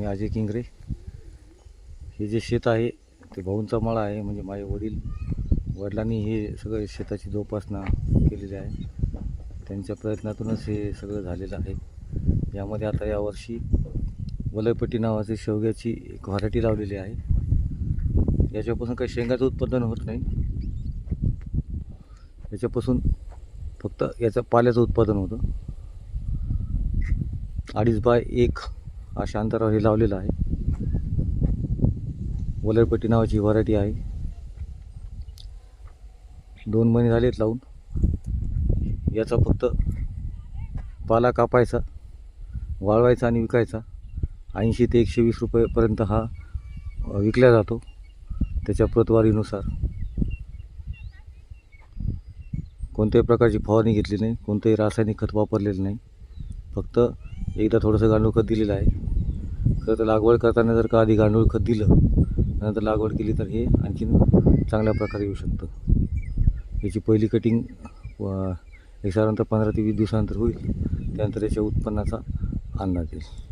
मी अजय किंगरे. हे जे शेत आहे ते भाऊंचा मळा आहे म्हणजे माझे वडील. वडिलांनी हे सगळं शेताची जोपासना केलेली आहे. त्यांच्या प्रयत्नातूनच हे सगळं झालेलं आहे. यामध्ये आता यावर्षी वलयपट्टी नावाची शेवग्याची एक व्हरायटी लावलेली आहे. याच्यापासून काही शेंगाचं उत्पादन होत नाही. याच्यापासून फक्त याचं पाल्याचं उत्पादन होतं. अडीच बाय एक अशा अंतरावर हे लावलेलं आहे. वलरपट्टी नावाची व्हरायटी आहे. दोन महिने झालेत लावून. याचा फक्त पाला कापायचा वाळवायचा आणि विकायचा. ऐंशी ते एकशे वीस रुपयेपर्यंत हा विकला जातो. त्याच्या प्रतवारीनुसार. कोणत्याही प्रकारची फवारणी घेतली नाही. कोणतंही रासायनिक खत वापरलेलं नाही. फक्त एकदा थोडंसं गांडूळ खत दिलेलं आहे. खरं तर लागवड करताना जर का आधी गांडूळ खत दिलं नंतर लागवड केली तर हे आणखीन चांगल्या प्रकारे येऊ शकतं. याची पहिली कटिंग एक साधारणतः पंधरा ते वीस दिवसानंतर होईल. त्यानंतर याच्या उत्पन्नाचा अंदाज येईल.